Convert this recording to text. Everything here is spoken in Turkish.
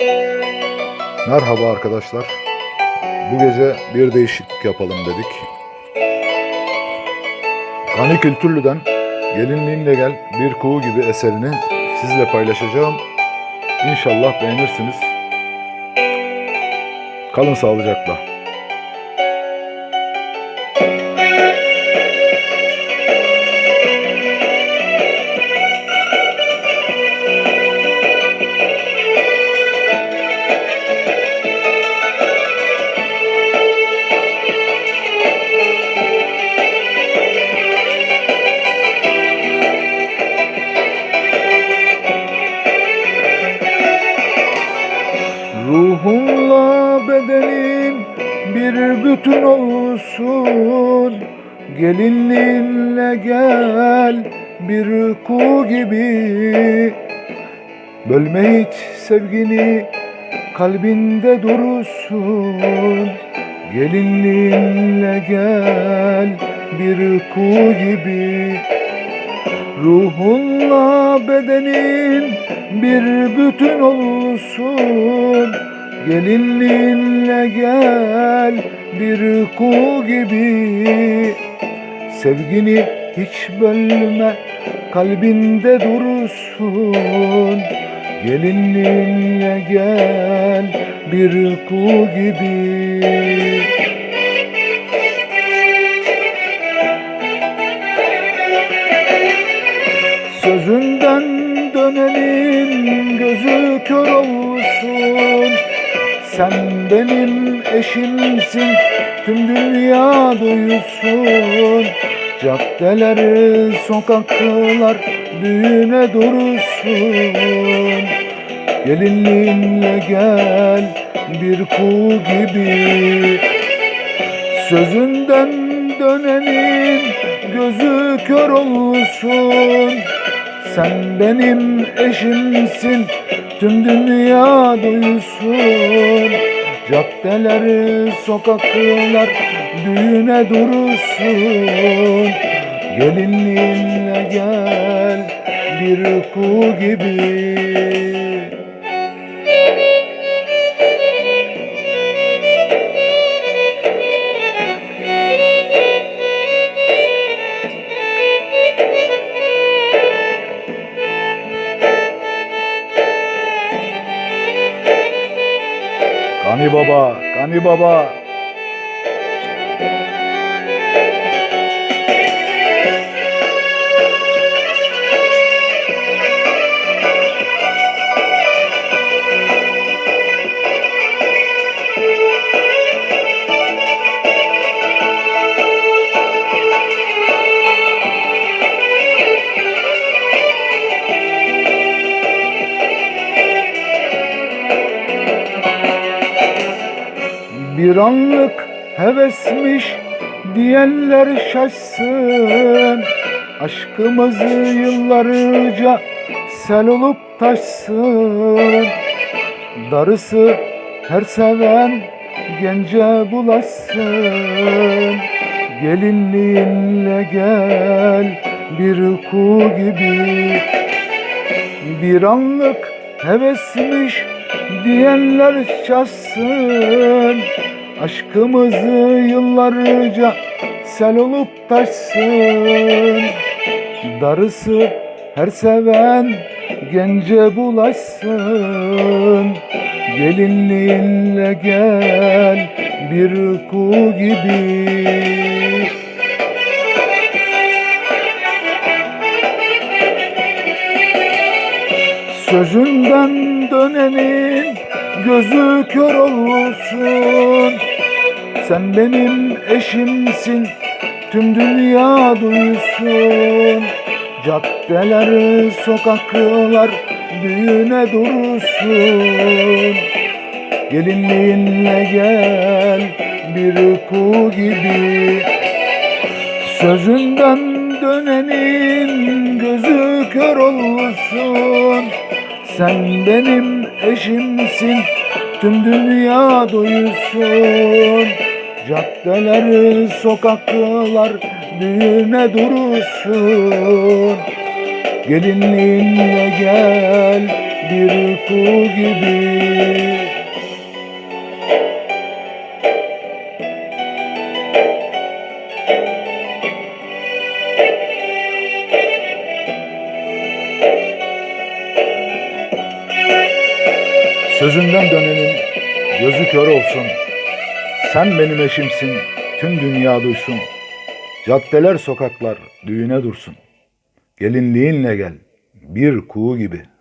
Merhaba arkadaşlar. Bu gece bir değişiklik yapalım dedik. Gani Kültürlü'den Gelinliğinle Gel Bir Kuğu gibi eserini sizle paylaşacağım. İnşallah beğenirsiniz. Kalın sağlıcakla. Ruhunla bedenin bir bütün olsun. Gelinliğinle gel bir kuğu gibi. Bölme hiç sevgini kalbinde durursun Gelinliğinle gel bir kuğu gibi. Ruhunla bedenin bir bütün olsun Gelinliğinle gel bir kuğu gibi. Sevgini hiç bölme kalbinde durursun Gelinliğinle gel bir kuğu gibi. Sözünden dönenin gözü kör olsun Sen benim eşimsin tüm dünya duysun Caddeleri sokaklar düğüne dursun. Gelinliğinle gel bir kuğu gibi. Sözünden dönenin gözü kör olsun. Sen benim eşimsin tüm dünya duysun Caddeleri sokaklar düğüne dursun. Gelinliğinle gel bir kuğu gibi Kani Baba, Kani Baba. Bir anlık hevesmiş diyenler şaşsın. Aşkımızı yıllarca sel olup taşsın. Darısı her seven gence bulaşsın. Gelinliğinle gel bir kuğu gibi. Bir anlık hevesmiş diyenler şaşsın Aşkımızı yıllarca sel olup taşsın. Darısı her seven gence bulaşsın. Gelinliğinle gel bir kuğu gibi. Sözünden dönenin gözü kör olsun. Sen benim eşimsin tüm dünya duysun. Caddeler, sokaklar düğüne dursun. Gelinliğinle gel bir kuğu gibi. Sözünden dönenin Sen benim eşimsin tüm dünya duysun Caddeler, sokaklar düğüne dursun Gelinliğinle gel bir kuğu gibi. Sözünden dönenin gözü kör olsun. Sen benim eşimsin, tüm dünya duysun. Caddeler sokaklar düğüne dursun. Gelinliğinle gel, bir kuğu gibi.''